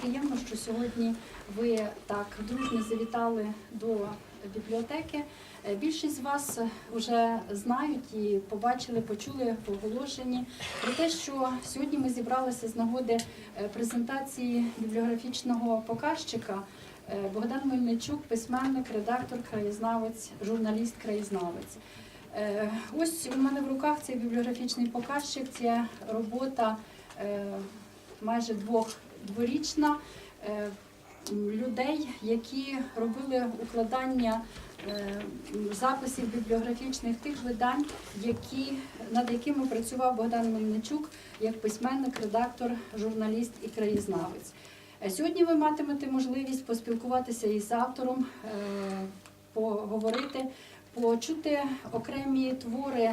приємно, що сьогодні ви так дружно завітали до бібліотеки. Е, Більшість з вас вже знають і побачили, почули в оголошенні про те, що сьогодні ми зібралися з нагоди е, презентації бібліографічного показчика. Е, Богдан Мельничук, письменник, редактор, краєзнавець, журналіст, краєзнавець. Ось у мене в руках цей бібліографічний показчик. Це робота майже двох дворічна е, людей, які робили укладання е, записів бібліографічних тих видань, які, над якими працював Богдан Мельничук як письменник, редактор, журналіст і краєзнавець. Е, Сьогодні ви матимете можливість поспілкуватися із автором, поговорити, почути окремі твори,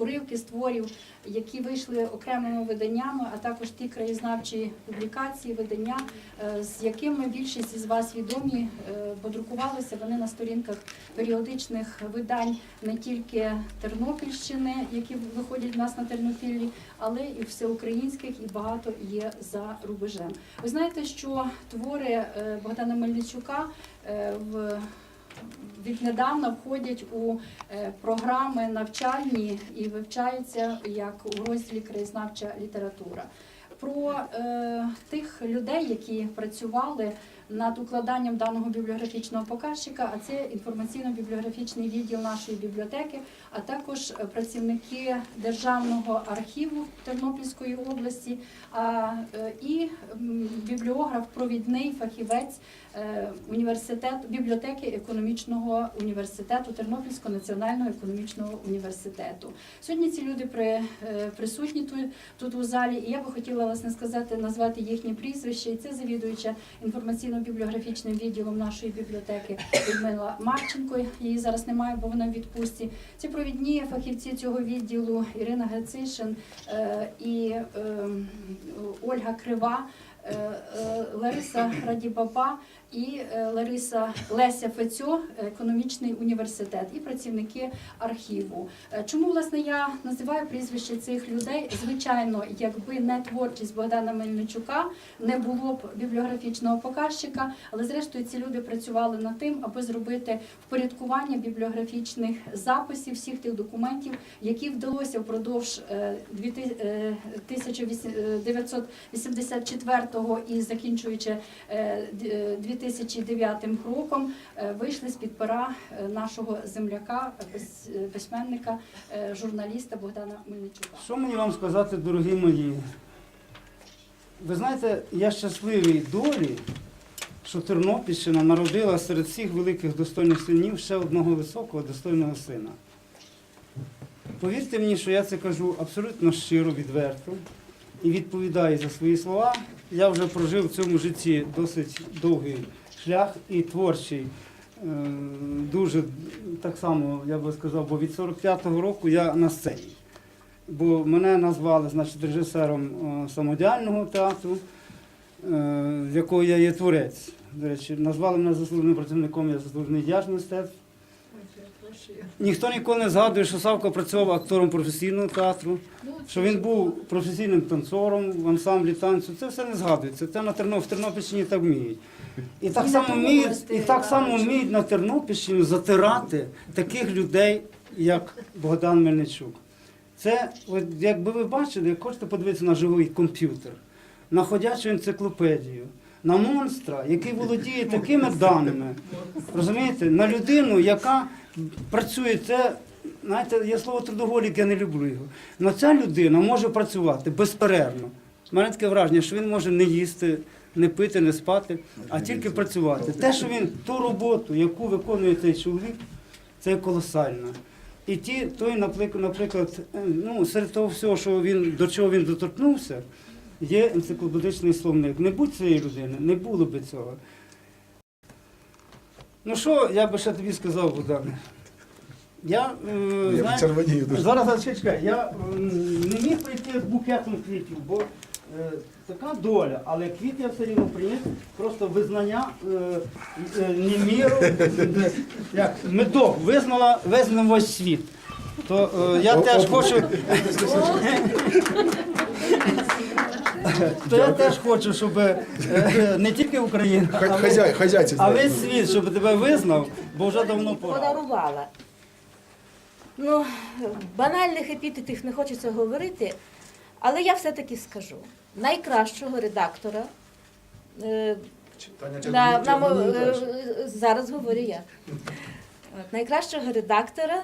уривки з творів, які вийшли окремими виданнями, а також ті краєзнавчі публікації, видання, е, з якими більшість із вас відомі, е, бо друкувалися вони на сторінках періодичних видань не тільки Тернопільщини, які виходять в нас на Тернопіллі, але і всеукраїнських, і багато є за рубежем. Ви знаєте, що твори е, Богдана Мельничука е, в віднедавна входять у е, програми навчальні і вивчаються як у розділі краєзнавча література. Про е, тих людей, які працювали над укладанням даного бібліографічного показчика, а це інформаційно-бібліографічний відділ нашої бібліотеки, а також е, працівники Державного архіву Тернопільської області, е, і бібліограф, провідний фахівець е, бібліотеки економічного університету Тернопільського національного економічного університету. Сьогодні ці люди при, присутні тут, тут у залі, і я би хотіла власне сказати, назвати їхні прізвища. І це завідуюча інформаційно-бібліографічним відділом нашої бібліотеки Людмила Марченко. Її зараз немає, бо вона в відпустці. Ці провідні фахівці цього відділу Ірина Гацишин е, і е, Ольга Крива. е, е, Лариса Радібаба і е, Лариса Леся Фецьо, економічний університет, і працівники архіву. Е, Чому власне я називаю прізвище цих людей? Звичайно, якби не творчість Богдана Мельничука, не було б бібліографічного показчика, але зрештою ці люди працювали над тим, аби зробити впорядкування бібліографічних записів всіх тих документів, які вдалося впродовж е, 2000, е, 1984 і закінчуючи е, д- е, 2009 роком, е, вийшли з під пера е, нашого земляка, е, пис- письменника, журналіста Богдана Мельничука. Що мені вам сказати, дорогі мої? Ви знаєте, я щасливий долі, що Тернопільщина народила серед всіх великих достойних синів ще одного високого достойного сина. Повірте мені, що я це кажу абсолютно щиро, відверто і відповідаю за свої слова. Я вже прожив в цьому житті досить довгий шлях і творчий. Е, Дуже так само, я би сказав, бо від 45-го року я на сцені бо мене назвали значить, режисером е, самодіяльного театру, е, з якого я є творець. До речі, назвали мене заслуженим працівником, я заслужений діяч мистецтв. Ніхто ніколи не згадує, що Савко працював актором професійного театру, що він був професійним танцором в ансамблі танцю. Це все не згадується. Це на Терно... в Тернопільщині так вміють. І так само вміють, і так само вміють на Тернопільщині затирати таких людей, як Богдан Мельничук. Це, от, якби ви бачили, як хочете подивитися на живий комп'ютер, на ходячу енциклопедію, на монстра, який володіє такими даними, розумієте, на людину, яка працює це. Знаєте, є слово трудоголік, я не люблю його. Але ця людина може працювати безперервно. У мене таке враження, що він може не їсти, не пити, не спати, а тільки працювати. Те, що він ту роботу, яку виконує цей чоловік, це колосально. І ті, той, наприк- наприклад, е, ну, серед того всього, що він, до чого він доторкнувся, є енциклопедичний словник. Не будь цієї людини, не було би цього. Ну що, я би ще тобі сказав, Богдане? Я, е, Я знаєш, почервонію дуже. зараз, зараз чекай, я м, не міг прийти з букетом квітів, бо е, така доля, але квіт я все рівно приніс, просто визнання е, е, не міру, як медок визнала, визнав весь світ. То е, я теж хочу. То я теж хочу, щоб е, не тільки Україна, а, Хазяй, хазяйці. а весь світ, щоб тебе визнав, бо вже давно пора. подарувала. Ну, банальних епітетів не хочеться говорити, але я все-таки скажу. Найкращого редактора. е, Таня, на, на, мо- Таня, е, зараз говорю я. От, найкращого редактора,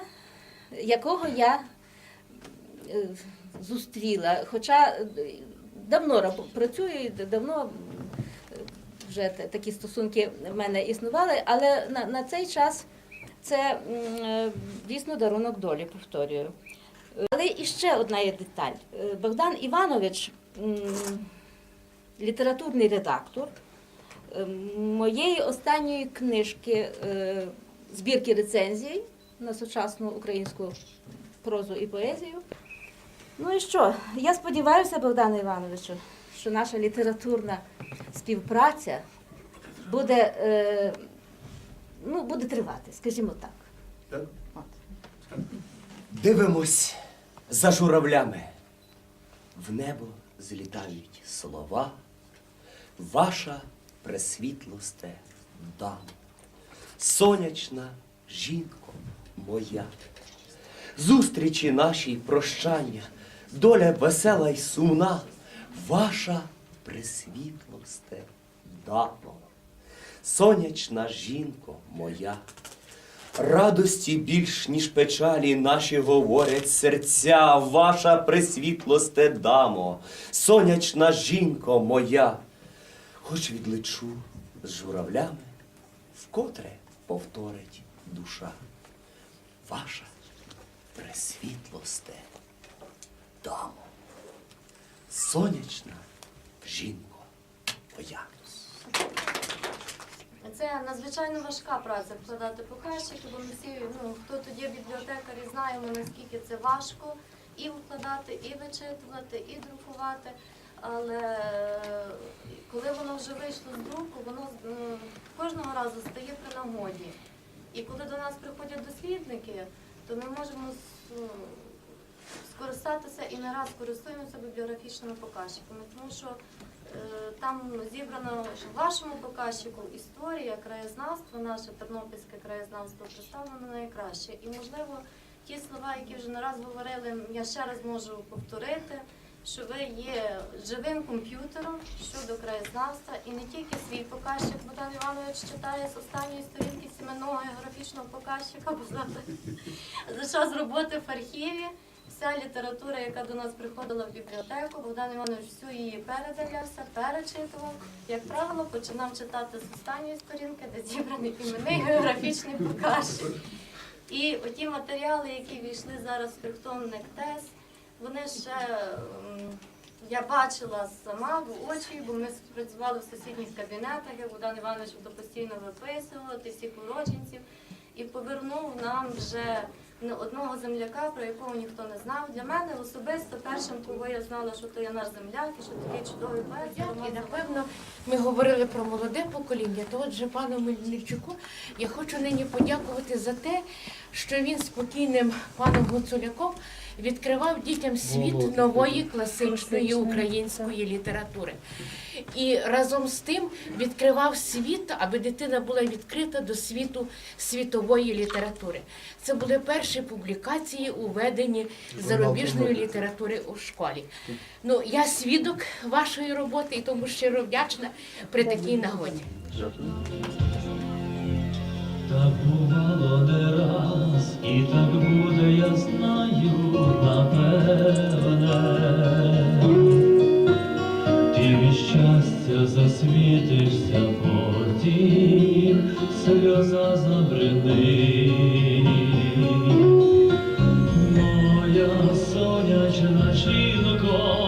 якого я е, зустріла. Хоча е, давно працюю, давно вже такі стосунки в мене існували, але на, на цей час це е, дійсно дарунок долі, повторюю. Але і ще одна є деталь. Е, Богдан Іванович, літературний редактор е, моєї останньої книжки збірки рецензій на сучасну українську прозу і поезію. Ну і що? Я сподіваюся, Богдане Івановичу, що наша літературна співпраця буде, е, ну, буде тривати, скажімо так. От. Дивимось за журавлями. В небо злітають слова. Ваша пресвітлосте дама, сонячна жінко моя. Зустрічі наші прощання, доля весела й сумна, ваша пресвітлосте дамо, сонячна жінко моя. Радості більш, ніж печалі наші говорять серця, ваша пресвітлосте дамо, сонячна жінко моя. Хоч відлечу з журавлями, вкотре повторить душа. Ваша пресвітлосте дамо, сонячна жінко моя. Це надзвичайно важка праця вкладати показчики, бо ми всі, ну хто є бібліотекарі, знаємо наскільки це важко і вкладати, і вичитувати, і друкувати. Але е, коли воно вже вийшло з друку, воно кожного разу стає при нагоді. І коли до нас приходять дослідники, то ми можемо с- скористатися і не раз користуємося бібліографічними показчиками, тому що е, там зібрано в вашому показчику історія, краєзнавство, наше тернопільське краєзнавство представлено найкраще. І, можливо, ті слова, які вже не раз говорили, я ще раз можу повторити, що ви є живим комп'ютером щодо краєзнавства, і не тільки свій показчик Богдан Іванович читає з останньої сторінки сіменного географічного показчика, бо за час роботи в архіві. Вся література, яка до нас приходила в бібліотеку, Богдан Іванович всю її передивлявся, перечитував. Як правило, починав читати з останньої сторінки, де зібраний іменний географічний показчик. І оті матеріали, які війшли зараз в трьохтомник ТЕС, вони ще я бачила сама в очі, бо ми працювали в сусідніх кабінетах, як Богдан Іванович постійно виписувати всіх уродженців і повернув нам вже одного земляка, про якого ніхто не знав. Для мене особисто першим, кого я знала, що то є наш земляк, і що такий чудовий поет. І напевно ми говорили про молоде покоління. То отже, пану Мельничуку я хочу нині подякувати за те, що він спокійним паном Гуцуляком відкривав дітям світ нової класичної української літератури. І разом з тим відкривав світ, аби дитина була відкрита до світу світової літератури. Це були перші публікації у веденні зарубіжної літератури у школі. Ну, я свідок вашої роботи і тому щиро вдячна при такій нагоді. Так бувало не раз, і так буде, сонячна